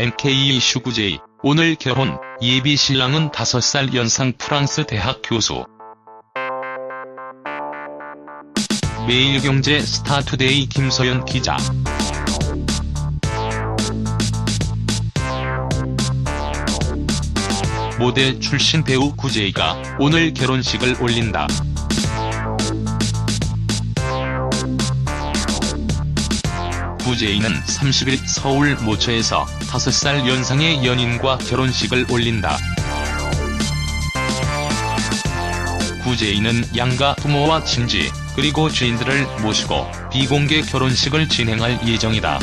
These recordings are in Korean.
MK 이슈 구제이 오늘 결혼 예비 신랑은 5살 연상 프랑스 대학 교수. 매일경제 스타투데이 김서연 기자. 모델 출신 배우 구제이가 오늘 결혼식을 올린다. 구제이는 30일 서울 모처에서 5살 연상의 연인과 결혼식을 올린다. 구제이는 양가 부모와 친지, 그리고 지인들을 모시고 비공개 결혼식을 진행할 예정이다.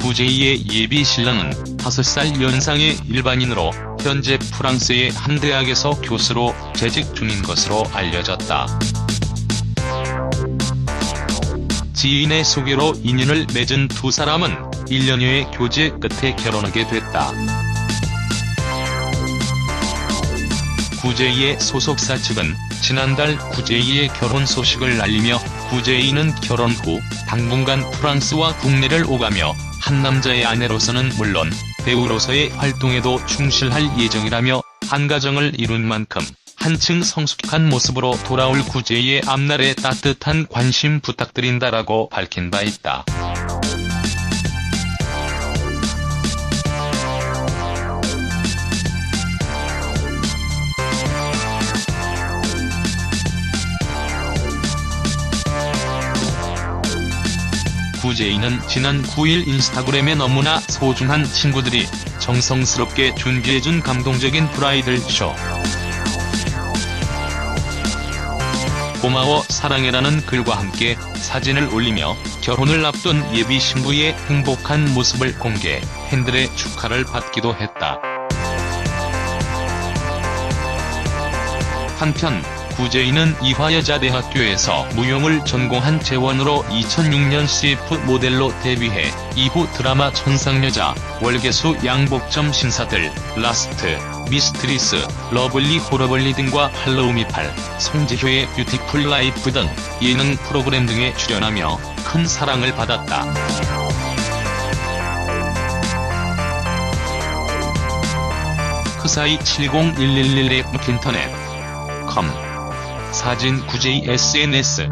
구제이의 예비 신랑은 5살 연상의 일반인으로 현재 프랑스의 한 대학에서 교수로 재직 중인 것으로 알려졌다. 지인의 소개로 인연을 맺은 두 사람은 1년여의 교제 끝에 결혼하게 됐다. 구제이의 소속사 측은 지난달 구제이의 결혼 소식을 알리며 구제이는 결혼 후 당분간 프랑스와 국내를 오가며 한 남자의 아내로서는 물론 배우로서의 활동에도 충실할 예정이라며 한 가정을 이룬 만큼 한층 성숙한 모습으로 돌아올 구제이의 앞날에 따뜻한 관심 부탁드린다라고 밝힌 바 있다. 구제이는 지난 9일 인스타그램에 너무나 소중한 친구들이 정성스럽게 준비해준 감동적인 브라이들 쇼. 고마워 사랑해라는 글과 함께 사진을 올리며 결혼을 앞둔 예비 신부의 행복한 모습을 공개, 팬들의 축하를 받기도 했다. 한편 구제이는 이화여자대학교에서 무용을 전공한 재원으로 2006년 CF 모델로 데뷔해 이후 드라마 천상여자, 월계수 양복점 신사들, 라스트, 미스트리스, 러블리 호러블리 등과 할로우미팔, 송지효의 뷰티풀 라이프 등 예능 프로그램 등에 출연하며 큰 사랑을 받았다. 크사이 70111 인터넷 com 사진 구제이 SNS